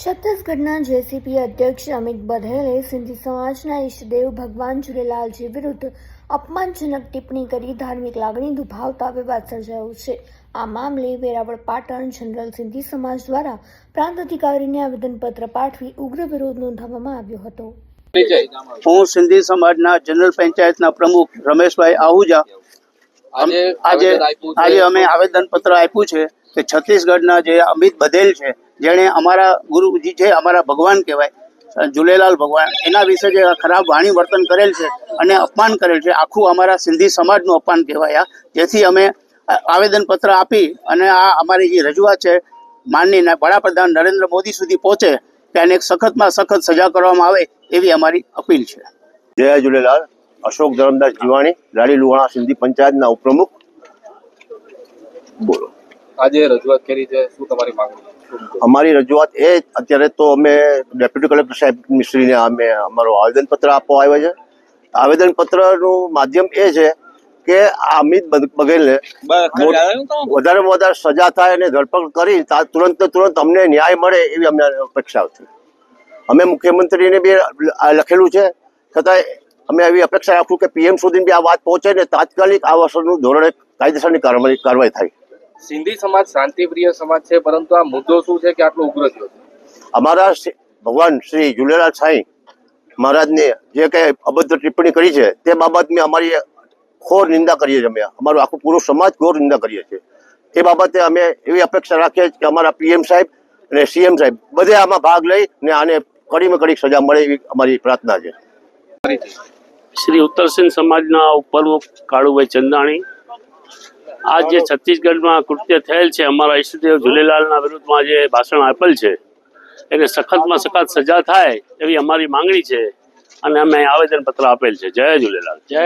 છત્તીસગઢના જેસીપી અધ્યક્ષ અમિત બધેલે સિંધી સમાજના ઈષ્ટદેવ ભગવાન ઝૂલેલાલજી વિરુદ્ધ અપમાનજનક ટિપ્પણી કરી ધાર્મિક લાગણી દુભાવતા વિવાદ સર્જાયો છે. આ મામલે વેરાવળ પાટણ જનરલ સિંધી સમાજ દ્વારા પ્રાંત અધિકારીને આવેદનપત્ર પાઠવી ઉગ્ર વિરોધ નોંધાવવામાં આવ્યો હતો. હું સિંધી સમાજના જનરલ પંચાયતના પ્રમુખ રમેશભાઈ આહુજા. આજે આજે આવેદન અમે આવેદન પત્ર આપ્યું છે. કે છત્તીસગઢના જે અમિત બધેલ છે, જેણે અમારા ગુરુજી છે, અમારા ભગવાન કહેવાય, ઝૂલેલાલ ભગવાન, એના વિશે જે ખરાબ વાણી વર્તન કરેલ છે અને અપમાન કરેલ છે, આખું અમારા સિંધી સમાજનું અપમાન કહેવાય આ. જેથી અમે આવેદન પત્ર આપી અને આ અમારી જે રજૂઆત છે માનની વડાપ્રધાન નરેન્દ્ર મોદી સુધી પહોંચે તેને સખતમાં સખત સજા કરવામાં આવે, એવી અમારી અપીલ છે. જય ઝૂલેલાલ, અશોક ધરમદાસ જીવાણી લાડી લુહાણા સિંધી પંચાયતના ઉપપ્રમુખ. બોલો. આજે રજૂઆત કરી છે શું તમારી માંગણી અમારી રજૂઆત એ અત્યારે તો અમે ડેપ્યુટી કલેક્ટર સાહેબ મિશ્રીને અમે અમારો આવેદનપત્ર આપવા આવ્યા છે. આવેદનપત્રનું માધ્યમ એ છે કે અમિત બઘેલને વધારે વધારે સજા થાય અને ધરપકડ કરી તુરંત તુરંત અમને ન્યાય મળે એવી અમને અપેક્ષા હતી અમે મુખ્યમંત્રીને બી લખેલું છે છતાંય અમે એવી અપેક્ષા રાખું કે પીએમ સુધી બી આ વાત પહોંચે ને તાત્કાલિક આ વર્ષનું ધોરણે કાયદેસરની કાર્યવાહી થાય. સિંધી સમાજ શાંતિપ્રિય સમાજ છે પરંતુ આ મુદ્દો શું છે કે આટલો ઉગ્ર થયો છે? અમારા ભગવાન શ્રી ઝુલેલાલ સાંઈ મહારાજને જે કંઈ અભદ્ર ટિપ્પણી કરી છે તે બાબતની અમારી ઘોર નિંદા કરીએ છીએ અમે. અમારો આખો પૂરો સમાજ ઘોર નિંદા કરીએ છીએ. એ બાબતે અમે એવી અપેક્ષા રાખીએ છીએ કે અમારા પીએમ સાહેબ અને સીએમ સાહેબ બધે આમાં ભાગ લઈ ને આને કડીમાં કડી સજા મળે એવી અમારી પ્રાર્થના છે. શ્રી ઉત્તરસેન સમાજના ઉપપ્રમુખ કાળુભાઈ ચંદાણી આ જે છત્તીસગઢમાં કૃત્ય થયેલ છે અમારા ઈષ્ટદેવ ઝૂલેલાલના વિરુદ્ધમાં જે ભાષણ આપેલ છે એને સખતમાં સખત સજા થાય એવી અમારી માંગણી છે અને અમે આવેદન પત્ર આપેલ છે. જય ઝૂલેલાલ જય